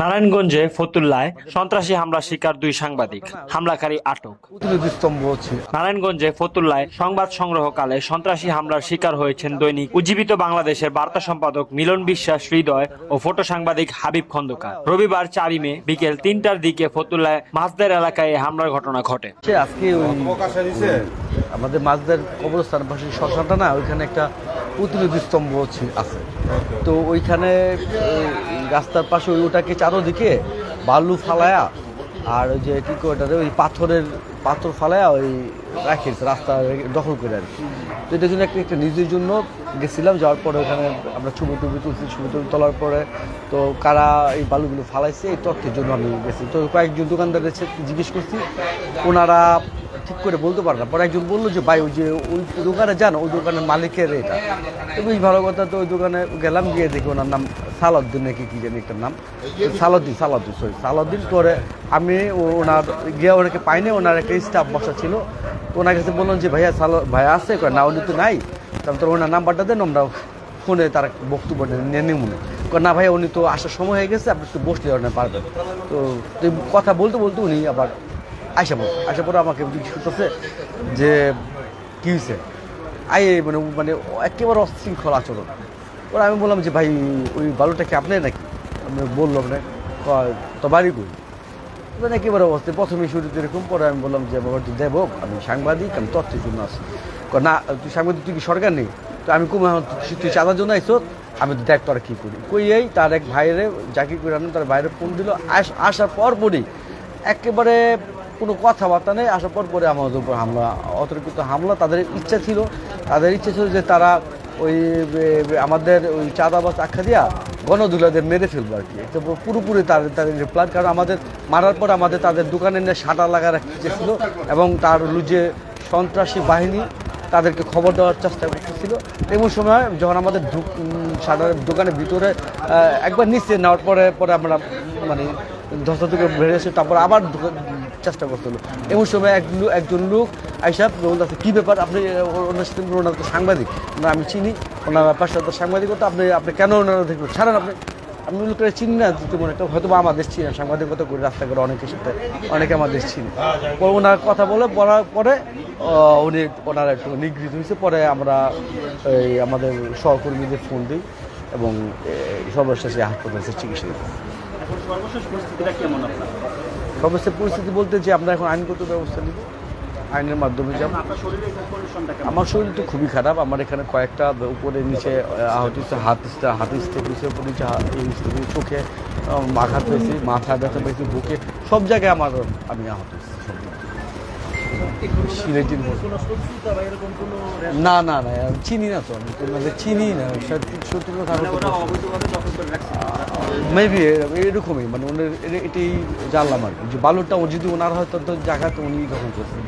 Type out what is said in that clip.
নারায়ণগঞ্জে ফতুল্লায় সন্ত্রাসী হামলা শিকার দুই সাংবাদিক। হামলাকারী আটক। নারায়ণগঞ্জে ফতুল্লায় সংবাদ সংগ্রহকালে সন্ত্রাসী হামলার শিকার হয়েছেন দৈনিক উজ্জীবিত বাংলাদেশের বার্তা সম্পাদক মিলন বিশ্বাস হৃদয় ও ফটো সাংবাদিক হাবিব খন্দকার। রবিবার চারি মে বিকেল তিনটার দিকে ফতুল্লায় মাছদের এলাকায় হামলার ঘটনা ঘটে। আমাদের মাছদের কবরস্থান পাশে শ্মশানটা না ওইখানে একটা প্রতিনিধি স্তম্ভ আছে। তো ওইখানে ওই রাস্তার পাশে ওই ওটাকে চারোদিকে বালু ফালায়া, আর ওই যে কি করে ওই পাথরের পাথর ফালায়া ওই রাখিস রাস্তা দখল করে আর কি। তো এটার জন্য একটা একটা নিজের জন্য গেছিলাম, যাওয়ার পরে ওখানে আমরা ছবি টুবি তুলছি, ছবি টবি তোলার পরে তো কারা এই বালুগুলো ফালাইছে, এই তথ্যের জন্য আমি গেছি। তো কয়েকজন দোকানদার জিজ্ঞেস করছি, ওনারা ঠিক করে বলতে পারে না। পরে একজন বলল যে, ভাই, ওই যে ওই দোকানে যান, ওই দোকানের মালিকের এটা। বেশ ভালো কথা, তো ওই দোকানে গেলাম, গিয়ে দেখি ওনার নাম সালাউদ্দিন নাকি কি জানি একটা নাম। সালাউদ্দিন সালাউদ্দিন সরি সালাউদ্দিন। পরে আমি ওনার, গিয়ে ওনাকে পাইনি, ওনার একটা স্টাফ বসা ছিল। ওনার কাছে বললাম যে, ভাইয়া, সালা ভাইয়া আছে? না, উনি তো নাই। তারপর ওনার নাম্বারটা দেন, আমরা ফোনে তার বক্তব্য নিয়ে মনে না ভাই উনি তো আসার সময় হয়ে গেছে, আপনি একটু বসলে পারবেন। তো কথা বলতে বলতে উনি আবার আইসা পড়ো আসার পরে আমাকে জিজ্ঞেস করতেছে যে, কী হয়েছে আই মানে মানে একেবারে অশৃঙ্খল আচরণ। ওরা, আমি বললাম যে, ভাই, ওই বালুটা কি আপনার নাকি? আমি বললাম না তো বাড়ি কই? মানে একেবারে অবস্থা, প্রথমে শুরুতে এরকম, পরে আমি বললাম যে, বাবা তুই দেবো, আমি সাংবাদিক, আমি তথ্যের জন্য আসি না, তুই সাংবাদিক, তুই কি সরকার নেই? তো আমি কুমা তুই চাঁদার জন্য আইসো আমি তো দেখ তোরা কী করি? কই এই, তার এক ভাইরে চাকরি করে আনলাম, তার বাইরে ফোন দিল, আস, আসার পর পরই একেবারে কোনো কথাবার্তা নেই। আসার পর পরে আমাদের উপর হামলা, অতর্কিত হামলা। তাদের ইচ্ছা ছিল, তাদের ইচ্ছা ছিল যে তারা ওই আমাদের ওই চাঁদাবাজ আখ্যা দিয়া গণদুলাদের মেরে ফেলব আর কি। পুরোপুরি তাদের তাদের প্ল্যান কারণ আমাদের মারার পর আমাদের তাদের দোকানে নিয়ে সাঁটার লাগা রাখতে ছিল এবং তার যে সন্ত্রাসী বাহিনী তাদেরকে খবর দেওয়ার চেষ্টা করতেছিল। এমন সময় যখন আমাদের সাধারণ দোকানের ভিতরে একবার নিচে নেওয়ার পরে পরে আমরা মানে ধস্তা থেকে বেরিয়ে এসে তারপর আবার চেষ্টা করছিল এমন সময় এক একজন লোক আইসা বলতেছে কী ব্যাপার? আপনি, ওনার সাথে ওনার সাংবাদিক। আমি চিনি। ওনার ব্যাপার সাথে সাংবাদিকতা, আপনি আপনি কেন ওনারা দেখবেন ছাড়েন আপনি। আমি লোকটা চিনি না তেমন একটা হয়তো আমাদের চিনি না সাংবাদিকতা করি রাস্তা করে অনেকের সাথে, অনেকে আমাদের চিনি। ওনার কথা বলে, বলার পরে উনি ওনার একটু নিগৃহীত হয়েছে। পরে আমরা এই আমাদের সহকর্মীদের ফোন দিই এবং সর্বশেষে হাসপাতালে চিকিৎসা দিই সর্বশেষ পরিস্থিতিটা কেমন আপনার? সর্বশেষ পরিস্থিতি বলতে যে আমরা এখন আইনগত ব্যবস্থা নিব আইনের মাধ্যমে যাব। আমার শরীর তো খুবই খারাপ। আমার এখানে কয়েকটা উপরে নিচে আহত হচ্ছে হাত হাত স্টেপ নিচে উপরে নিচে চোখে আঘাত পেয়েছি মাথা ব্যথা পেয়েছি বুকে সব জায়গায় আমার আমি আহত। না না না, আমি চিনি না তো, আমি তোমাদের চিনি না সত্যি মেবি এরকমই মানে ওনার এটাই জানলাম আর কি, যে বালুরটা ও যদি ওনার হয়, তো জায়গাতে উনি দখল করছেন